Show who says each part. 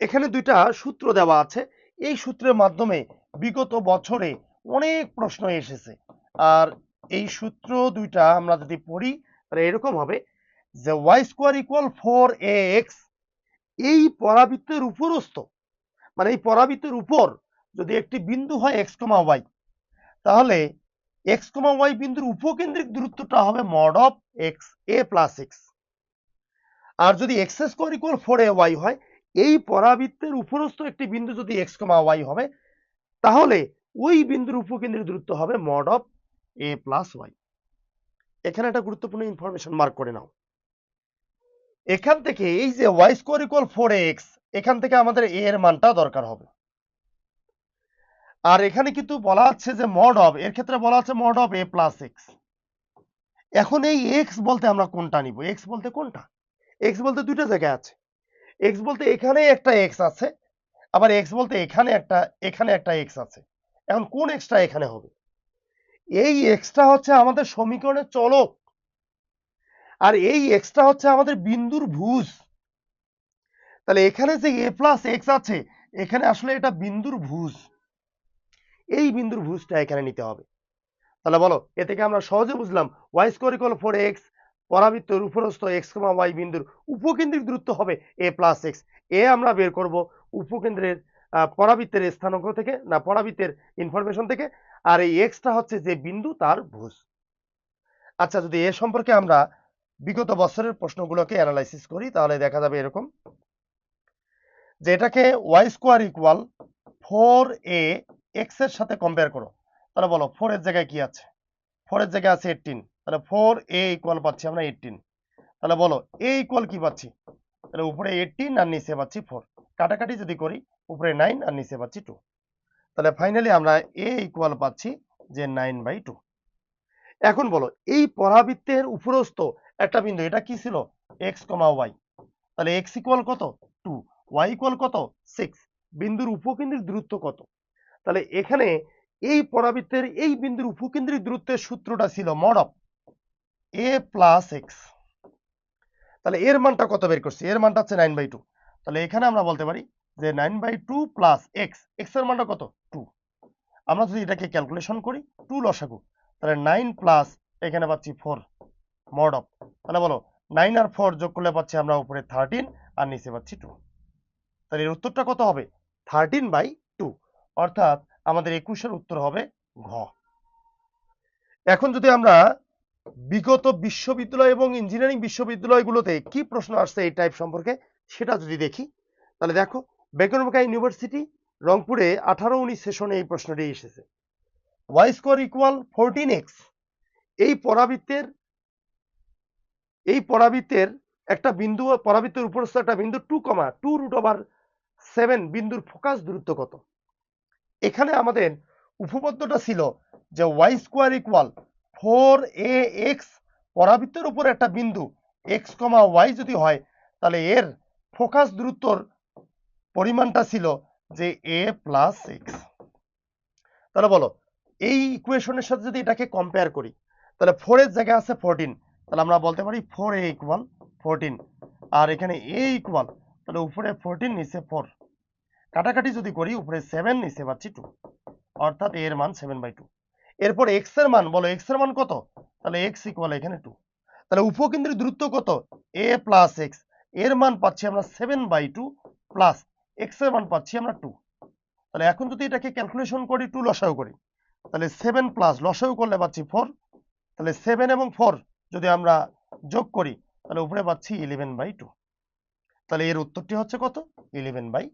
Speaker 1: এখানে দুইটা সূত্র দেওয়া আছে। এই সূত্রের মাধ্যমে বিগত বছরে অনেক প্রশ্ন এসেছে। আর এই সূত্র দুইটা আমরা যদি পড়ি, তাহলে এরকম হবে যে y square equal four a x এই পরাবৃত্তের উপরস্থ মানে এই পরাবৃত্তের উপর যদি একটি বিন্দু হয় এক্স কমা ওয়াই তাহলে এক্স কমা ওয়াই বিন্দুর উপকেন্দ্রিক দূরত্বটা হবে mod of x a plus x আর যদি x square equal four a y হয় এই পরাবৃত্তের উপরস্থ একটি বিন্দু যদি এক্স কমা ওয়াই হবে, তাহলে ওই বিন্দুর উপকেন্দ্রিক দূরত্ব হবে mod of a plus y এখানে একটা গুরুত্বপূর্ণ ইনফরমেশন মার্ক করে নাও। এখান থেকে এই যে y square equal four x এখান থেকে আমাদের এ এর মানটা দরকার হবে। আর এখানে কিন্তু বলা আছে যে মড অফ এর ক্ষেত্রে বলা আছে mod of a plus x এখন এই এক্স বলতে আমরা কোনটা নিব? এক্স বলতে কোনটা? এক্স বলতে দুইটা জায়গায় আছে। এক্স বলতে এখানে একটা এক্স আছে, আবার এক্স বলতে এখানে একটা এখানে একটা এক্স আছে। এখন কোন এক্সটা এখানে হবে? এই এক্সটা হচ্ছে আমাদের সমীকরণের চলক, আর এই এক্সটা হচ্ছে আমাদের বিন্দুর ভুজ। তাহলে এখানে যে এ প্লাস এক্স আছে, এখানে আসলে এটা বিন্দুর ভুজ। এই বিন্দুর ভুজটা এখানে নিতে হবে। তাহলে বলো, এ থেকে আমরা সহজে বুঝলাম y square equal four x পরাবৃত্তের উপরস্থ এক্স কমা ওয়াই বিন্দুর উপকেন্দ্রিক দূরত্ব হবে এ প্লাস এক্স এ আমরা বের করব উপকেন্দ্রের পরাবৃত্তের স্থানাঙ্ক থেকে, না, পরাবৃত্তের ইনফরমেশন থেকে, আর এই এক্সটা হচ্ছে যে বিন্দু তার ভুজ। আচ্ছা যদি এ সম্পর্কে আমরা বিগত বছরের প্রশ্নগুলোকে অ্যানালাইসিস করি, তাহলে দেখা যাবে এরকম। যে এটাকে y square equal four a এক্সের সাথে কম্পেয়ার করো। তাহলে বলো ফোর এর জায়গায় কি আছে? ফোর এর জায়গায় আছে এইটিন তাহলে ফোর এ ইকুয়াল পাচ্ছি আমরা এইটিন তাহলে বলো এ ইকুয়াল কি পাচ্ছি? তাহলে উপরে এইটিন আর নিচে পাচ্ছি ফোর কাটাকাটি যদি করি, উপরে নাইন আর নিচে পাচ্ছি টু তাহলে ফাইনালি আমরা এ ইকুয়াল পাচ্ছি যে নাইন বাই টু এখন বলো, এই পরাবৃত্তের উপরস্থ একটা বিন্দু, এটা কি ছিল? এক্স কমা ওয়াই তাহলে এক্স ইকুয়াল কত? টু ওয়াই ইকুয়াল কত? সিক্স বিন্দুর উপকেন্দ্রিক দূরত্ব কত? তাহলে এখানে এই পরাবৃত্তের এই বিন্দুর উপকেন্দ্রিক দূরত্বের সূত্রটা ছিল mod of a plus x তাহলে এর মানটা কত বের করছি? এর মানটা হচ্ছে নাইন বাই টু তাহলে এখানে আমরা বলতে পারি যে nine by two plus x এক্সের মানটা কত? টু আমরা যদি এটাকে ক্যালকুলেশন করি টু লসাগু। তাহলে নাইন প্লাস এখানে পাচ্ছি ফোর মড অফ তাহলে বলো নাইন আর ফোর যোগ করলে পাচ্ছি আমরা উপরে থার্টিন আর নিচে পাচ্ছি টু তাহলে এর উত্তরটা কত হবে? থার্টিন বাই টু অর্থাৎ আমাদের একুশের উত্তর হবে ঘ। এখন যদি আমরা বিগত বিশ্ববিদ্যালয় এবং ইঞ্জিনিয়ারিং বিশ্ববিদ্যালয়গুলোতে কি প্রশ্ন আসছে এই টাইপ সম্পর্কে সেটা যদি দেখি, তাহলে দেখো বেগনবাকা ইউনিভার্সিটি রংপুরে আঠারো উনিশ সেশনে এই প্রশ্নটি এসেছে। Y square equal fourteen x এই পরাবৃত্তের এই পরাবৃত্তের একটা বিন্দু, পরাবৃত্তের উপরস্থ একটা বিন্দু two comma two root over seven বিন্দুর ফোকাস দূরত্ব কত? এখানে আমাদের উপপাদ্যটা ছিল যে y square equal four a x পরাবৃত্তের উপর একটা বিন্দু, এক্স কমা ওয়াই যদি হয়, তাহলে এর ফোকাস দূরত্বর পরিমাণটা ছিল যে এ প্লাস এক্স। তাহলে বলো, এই ইকুয়েশনের সাথে যদি এটাকে কম্পেয়ার করি, তাহলে ফোর এর জায়গায় আছে ফোরটিন তাহলে আমরা বলতে পারি ফোর এ ইকুয়াল ফোরটিন আর এখানে এ ইকুয়াল, তাহলে উপরে ফোরটিন নিচে ফোর কাটাকাটি যদি করি, উপরে সেভেন নিচে পাচ্ছি টু অর্থাৎ এর মান সেভেন বাই টু এরপর এক্সের মান, বলো এক্সের মান কত? তাহলে এক্স ইকুয়াল এখানে টু তাহলে উপকেন্দ্রের দূরত্ব কত? এ প্লাস এক্সের মান পাচ্ছি আমরা সেভেন বাই টু প্লাস এক্সের মান পাচ্ছি আমরা টু তাহলে এখন যদি এটাকে ক্যালকুলেশন করি টু লসাও করি, তাহলে সেভেন প্লাস লসাও করলে পাচ্ছি ফোর তাহলে সেভেন এবং ফোর যদি আমরা যোগ করি, তাহলে উপরে পাচ্ছি ইলেভেন বাই টু তাহলে এর উত্তরটি হচ্ছে কত? Eleven by